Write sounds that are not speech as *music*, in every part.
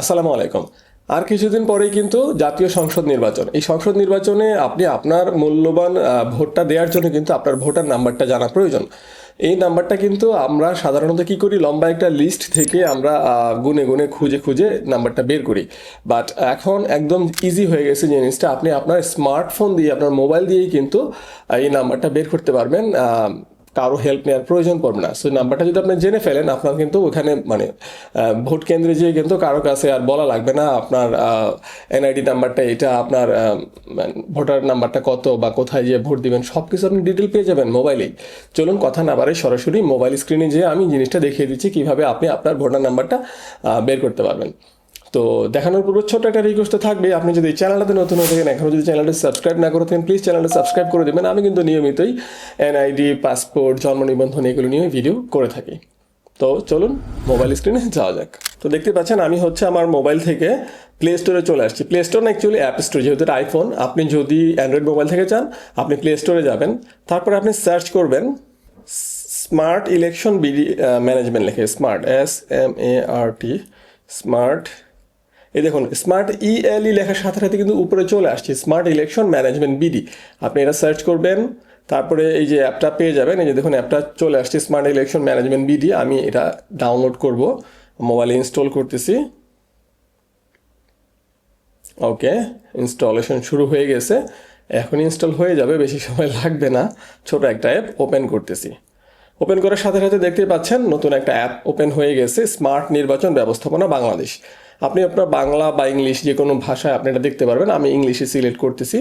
আসসালামু আলাইকুম। আর কিছুদিন পরেই কিন্তু জাতীয় সংসদ নির্বাচন। এই সংসদ নির্বাচনে আপনি আপনার মূল্যবান ভোটটা দেওয়ার জন্য কিন্তু আপনার ভোটার নাম্বারটা জানা প্রয়োজন। এই নাম্বারটা কিন্তু আমরা সাধারণত কি করি, লম্বা একটা লিস্ট থেকে আমরা গুনে গুনে, খুঁজে খুঁজে নাম্বারটা বের করি। বাট এখন একদম ইজি হয়ে গেছে জিনিসটা, আপনি আপনার স্মার্টফোন দিয়ে, আপনার মোবাইল দিয়েই কিন্তু এই নাম্বারটা বের করতে পারবেন। কারও হেল্প নেওয়ার প্রয়োজন পড়বে না। সো নাম্বারটা যদি আপনি জেনে ফেলেন, আপনার কিন্তু ওখানে মানে ভোট কেন্দ্রে যেয়ে কিন্তু কারও কাছে আর বলা লাগবে না, আপনার এনআইডি নাম্বারটা এটা আপনার মানে ভোটার নাম্বারটা কত বা কোথায় যেয়ে ভোট দিবেন সব কিছু আপনি ডিটেল পেয়ে যাবেন মোবাইলেই চলুন কথা না বাড়ে সরাসরি মোবাইল স্ক্রিনে যেয়ে আমি জিনিসটা দেখিয়ে দিচ্ছি, কীভাবে আপনি আপনার ভোটার নাম্বারটা বের করতে পারবেন। তো দেখানোর পূর্বে ছোট্ট একটা রিকোয়েস্ট থাকবে আপনি যদি চ্যানেলটাতে নতুন হয়ে থাকেন এখনও যদি চ্যানেলটা সাবস্ক্রাইব না করে থাকেন প্লিজ চ্যানেলটা সাবস্ক্রাইব করে দেবেন। আমি কিন্তু নিয়মিতই এনআইডি পাসপোর্ট জন্ম নিবন্ধন এগুলো নিয়ে ভিডিও করে থাকি। তো চলুন মোবাইল স্ক্রিনে যাওয়া যাক। তো দেখতে পাচ্ছেন, আমি হচ্ছে আমার মোবাইল থেকে প্লে স্টোরে চলে আসছি। প্লে স্টোর না অ্যাকচুয়ালি অ্যাপ স্টোর যেহেতু আইফোন আপনি যদি অ্যান্ড্রয়েড মোবাইল থেকে চান, আপনি প্লে স্টোরে যাবেন। তারপরে আপনি সার্চ করবেন স্মার্ট ইলেকশন বিডি ম্যানেজমেন্ট লেখে smart S M A R T smart এই দেখুন স্মার্ট ইএলই লেখার সাথে সাথে কিন্তু উপরে চলে আসছে স্মার্ট ইলেকশন ম্যানেজমেন্ট বিডি আপনি এটা সার্চ করবেন, তারপরে এই যে অ্যাপটা পেয়ে যাবেন, এই যে দেখুন অ্যাপটা চলে আসছে স্মার্ট ইলেকশন ম্যানেজমেন্ট বিডি আমি এটা ডাউনলোড করব মোবাইলে ইনস্টল করতেছি। ওকে ইনস্টলেশন শুরু হয়ে গেছে এখন ইনস্টল হয়ে যাবে, বেশি সময় লাগবে না, ছোট একটা অ্যাপ ওপেন করতেছি। ওপেন করার সাথে সাথে দেখতেই পাচ্ছেন, নতুন একটা অ্যাপ ওপেন হয়ে গেছে স্মার্ট নির্বাচন ব্যবস্থাপনা বাংলাদেশ। আপনি আপনার বাংলা বা ইংলিশ যে কোনো ভাষায় আপনি এটা দেখতে পারবেন। আমি ইংলিশে সিলেক্ট করতেছি।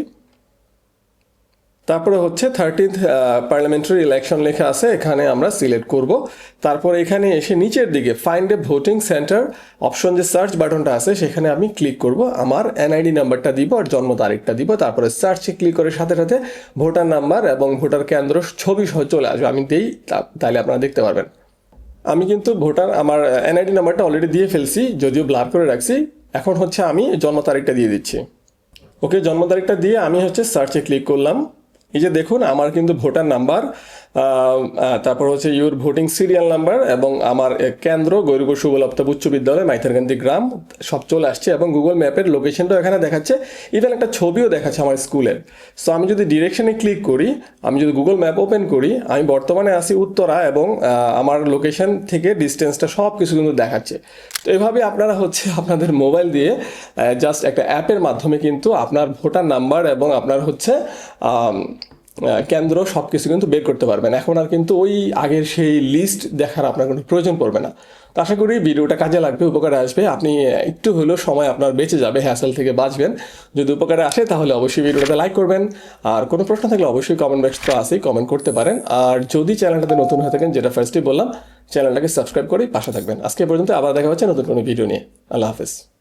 তারপরে হচ্ছে থার্টিন্থ পার্লামেন্টারি ইলেকশন লেখা আছে, এখানে আমরা সিলেক্ট করব। তারপর এখানে এসে নিচের দিকে find a voting centre option যে সার্চ বাটনটা আছে, সেখানে আমি ক্লিক করব। আমার এনআইডি নাম্বারটা দিব আর জন্ম তারিখটা দিব। তারপরে সার্চে ক্লিক করে সাথে সাথে ভোটার নাম্বার এবং ভোটার কেন্দ্র ছবি সহ চলে আসবে। আমি দিই তাহলে আপনারা দেখতে পারবেন। আমি কিন্তু ভোটার, আমার এনআইডি নাম্বারটা অলরেডি দিয়ে ফেলছি, যদিও ব্লার করে রাখছি। এখন হচ্ছে আমি জন্ম তারিখটা দিয়ে দিচ্ছি। ওকে জন্ম তারিখটা দিয়ে আমি হচ্ছে সার্চে ক্লিক করলাম। এই যে দেখুন, আমার কিন্তু ভোটার নাম্বার তারপর হচ্ছে ইউর ভোটিং সিরিয়াল নাম্বার এবং আমার কেন্দ্র গৈরব সুবলপ্ত উচ্চ বিদ্যালয় মাইথারকান্দি গ্রাম সব চলে আসছে এবং গুগল ম্যাপের লোকেশনটাও এখানে দেখাচ্ছে। ইভেন একটা ছবিও দেখাচ্ছে আমার স্কুলের সো আমি যদি ডিরেকশনে ক্লিক করি, আমি যদি গুগল ম্যাপ ওপেন করি, আমি বর্তমানে আসি উত্তরা এবং আমার লোকেশন থেকে ডিস্টেন্সটা সব কিছু কিন্তু দেখাচ্ছে। তো এভাবে আপনারা হচ্ছে *laughs* আপনাদের মোবাইল দিয়ে জাস্ট একটা অ্যাপের মাধ্যমে কিন্তু আপনার ভোটার নাম্বার এবং আপনার হচ্ছে কেন্দ্র সব কিছু কিন্তু বের করতে পারবেন। এখন আর কিন্তু ওই আগের সেই লিস্ট দেখার আপনার কোনো প্রয়োজন পড়বে না। তো আশা করি ভিডিওটা কাজে লাগবে, উপকারে আসবে। আপনি একটু হলেও সময় আপনার বেঁচে যাবে হ্যাসেল থেকে বাঁচবেন। যদি উপকারে আসে তাহলে অবশ্যই ভিডিওটাতে লাইক করবেন। আর কোনো প্রশ্ন থাকলে অবশ্যই কমেন্ট বক্স তো আছেই কমেন্ট করতে পারেন। আর যদি চ্যানেলটাতে নতুন হয়ে থাকেন, যেটা ফার্স্টই বললাম চ্যানেলটাকে সাবস্ক্রাইব করে পাশে থাকবেন। আজকে পর্যন্ত আবার দেখা হচ্ছে নতুন কোনো ভিডিও নিয়ে। আল্লাহ হাফেজ।